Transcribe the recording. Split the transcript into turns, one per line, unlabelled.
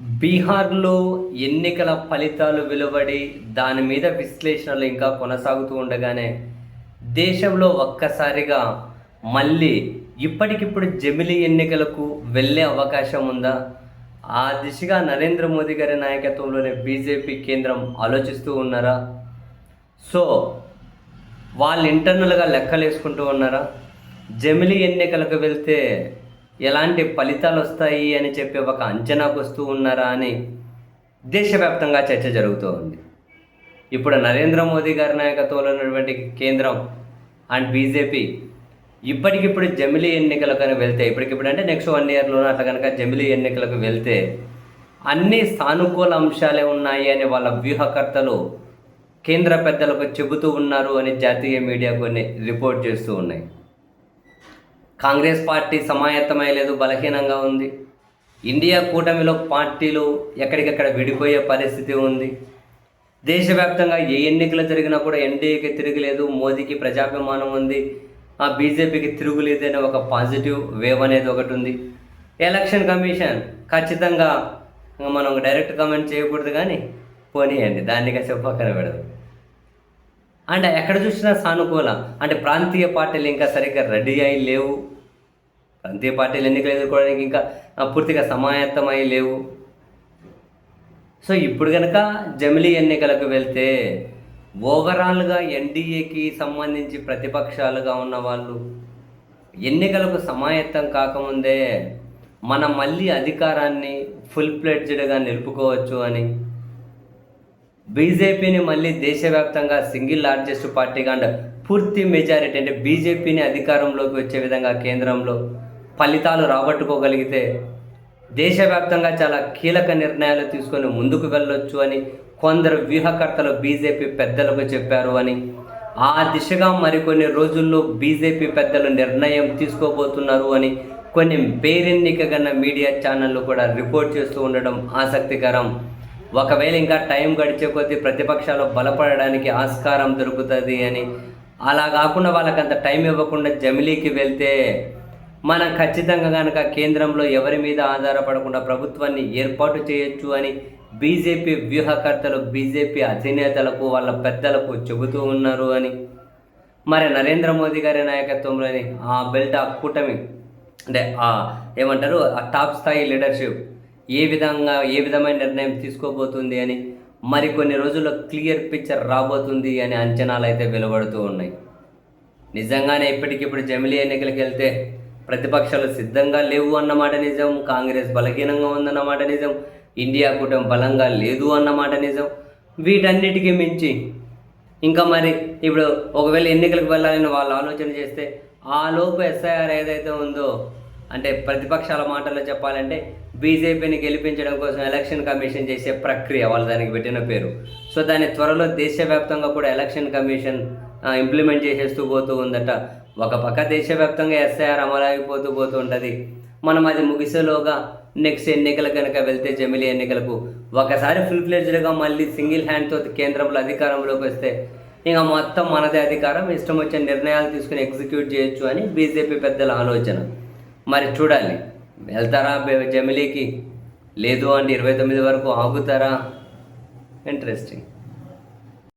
బీహార్లో ఎన్నికల ఫలితాలు వెలువడి దాని మీద విశ్లేషణలు ఇంకా కొనసాగుతూ ఉండగానే దేశంలో ఒక్కసారిగా మళ్ళీ ఇప్పటికిప్పుడు జమిలీ ఎన్నికలకు వెళ్ళే అవకాశం ఉందా? ఆ దిశగా నరేంద్ర మోదీ గారి నాయకత్వంలోనే బీజేపీ కేంద్రం ఆలోచిస్తూ ఉన్నారా? సో వాళ్ళు ఇంటర్నల్గా లెక్కలు వేసుకుంటూ ఉన్నారా? జమిలీ ఎన్నికలకు వెళ్తే ఎలాంటి ఫలితాలు వస్తాయి అని చెప్పి ఒక అంచనాకు వస్తూ ఉన్నారా అని దేశవ్యాప్తంగా చర్చ జరుగుతూ ఉంది. ఇప్పుడు నరేంద్ర మోదీ గారి నాయకత్వంలో ఉన్నటువంటి కేంద్రం అండ్ బీజేపీ ఇప్పటికిప్పుడు జమిలీ ఎన్నికలకు కనుక వెళ్తే ఇప్పటికిప్పుడు అంటే నెక్స్ట్ వన్ ఇయర్లోనూ అట్లా కనుక జమిలీ ఎన్నికలకు వెళ్తే అన్ని సానుకూల అంశాలే ఉన్నాయి అని వాళ్ళ వ్యూహకర్తలు కేంద్ర పెద్దలకు చెబుతూ ఉన్నారు అని జాతీయ మీడియా కొన్ని రిపోర్ట్ చేస్తూ ఉన్నాయి. కాంగ్రెస్ పార్టీ సమాయత్తమయ్యలేదు బలహీనంగా ఉంది. ఇండియా కూటమిలో పార్టీలు ఎక్కడికక్కడ విడిపోయే పరిస్థితి ఉంది. దేశవ్యాప్తంగా ఏ ఎన్నికలు జరిగినా కూడా ఎన్డీఏకి తిరగలేదు మోదీకి ప్రజాభిమానం ఉంది. ఆ బీజేపీకి తిరుగులేదనే ఒక పాజిటివ్ వేవ్ అనేది ఒకటి ఉంది. ఎలక్షన్ కమిషన్ ఖచ్చితంగా మనం డైరెక్ట్ కమెంట్ చేయకూడదు కానీ పోనీయండి దాన్ని కాసేపు పక్కన పెడదాం. అంటే ఎక్కడ చూసినా సానుకూల. అంటే ప్రాంతీయ పార్టీలు ఇంకా సరిగ్గా రెడీ అయి లేవు. ప్రాంతీయ పార్టీలు ఎన్నికలు ఎదుర్కోవడానికి ఇంకా పూర్తిగా సమాయత్తమై లేవు. సో ఇప్పుడు కనుక జమిలీ ఎన్నికలకు వెళ్తే ఓవరాల్గా ఎన్డీఏకి సంబంధించి ప్రతిపక్షాలుగా ఉన్న వాళ్ళు ఎన్నికలకు సమాయత్తం కాకముందే మనం మళ్ళీ అధికారాన్ని ఫుల్ ప్లెడ్జ్డ్గా నిలుపుకోవచ్చు అని బీజేపీని మళ్ళీ దేశవ్యాప్తంగా సింగిల్ లార్జెస్ట్ పార్టీగా అండ్ పూర్తి మెజారిటీ అంటే బీజేపీని అధికారంలోకి వచ్చే విధంగా కేంద్రంలో ఫలితాలు రాబట్టుకోగలిగితే దేశవ్యాప్తంగా చాలా కీలక నిర్ణయాలు తీసుకొని ముందుకు వెళ్ళొచ్చు అని కొందరు వ్యూహకర్తలు బీజేపీ పెద్దలకు చెప్పారు అని. ఆ దిశగా మరికొన్ని రోజుల్లో బీజేపీ పెద్దలు నిర్ణయం తీసుకోబోతున్నారు అని కొన్ని పేరెన్నికగన్న మీడియా ఛానళ్ళు కూడా రిపోర్ట్ చేస్తూ ఉండడం ఆసక్తికరం. ఒకవేళ ఇంకా టైం గడిచే కొద్దీ ప్రతిపక్షాలు బలపడడానికి ఆస్కారం దొరుకుతుంది అని. అలా కాకుండా వాళ్ళకి అంత టైం ఇవ్వకుండా జమిలీకి వెళ్తే మనం ఖచ్చితంగా కనుక కేంద్రంలో ఎవరి మీద ఆధారపడకుండా ప్రభుత్వాన్ని ఏర్పాటు చేయొచ్చు అని బీజేపీ వ్యూహకర్తలు బీజేపీ అధినేతలకు వాళ్ళ పెద్దలకు చెబుతూ ఉన్నారు అని. మరి నరేంద్ర మోదీ గారి నాయకత్వంలోని ఆ బెల్ట్ ఆ కూటమి అంటే ఏమంటారు ఆ టాప్ స్థాయి లీడర్షిప్ ఏ విధంగా ఏ విధమైన నిర్ణయం తీసుకోబోతుంది అని మరికొన్ని రోజుల్లో క్లియర్ పిక్చర్ రాబోతుంది అని అంచనాలు అయితే వెలువడుతూ ఉన్నాయి. నిజంగానే ఇప్పటికిప్పుడు జమిలీ ఎన్నికలకు వెళ్తే ప్రతిపక్షాలు సిద్ధంగా లేవు అన్నమాట నిజం కాంగ్రెస్ బలహీనంగా ఉందన్నమాట నిజం ఇండియా కూటమి బలంగా లేదు అన్నమాట నిజం. వీటన్నిటికీ మించి ఇంకా మరి ఇప్పుడు ఒకవేళ ఎన్నికలకు వెళ్ళాలని వాళ్ళు ఆలోచన చేస్తే ఆ లోపు ఎస్ఐఆర్ ఏదైతే ఉందో అంటే ప్రతిపక్షాల మాటల్లో చెప్పాలంటే బీజేపీని గెలిపించడం కోసం ఎలక్షన్ కమిషన్ చేసే ప్రక్రియ వాళ్ళు దానికి పెట్టిన పేరు. సో దాన్ని త్వరలో దేశవ్యాప్తంగా కూడా ఎలక్షన్ కమిషన్ ఇంప్లిమెంట్ చేసేస్తూ పోతూ ఉందట. ఒక పక్క దేశవ్యాప్తంగా ఎస్ఐఆర్ అమలైపోతూ పోతూ ఉంటుంది. మనం అది ముగిసేలోగా నెక్స్ట్ ఎన్నికలు కనుక వెళ్తే జమిలీ ఎన్నికలకు ఒకసారి ఫుల్ ఫ్లెజ్డ్గా మళ్ళీ సింగిల్ హ్యాండ్తో కేంద్రంలో అధికారంలోకి వస్తే ఇంకా మొత్తం మనదే అధికారం. ఇష్టం వచ్చిన నిర్ణయాలు తీసుకుని ఎగ్జిక్యూట్ చేయొచ్చు అని బీజేపీ పెద్దల ఆలోచన. మరి చూడాలి. వెళ్తారా జమిలీకి? లేదు అంటే ఇరవై తొమ్మిది వరకు ఆగుతారా? ఇంట్రెస్టింగ్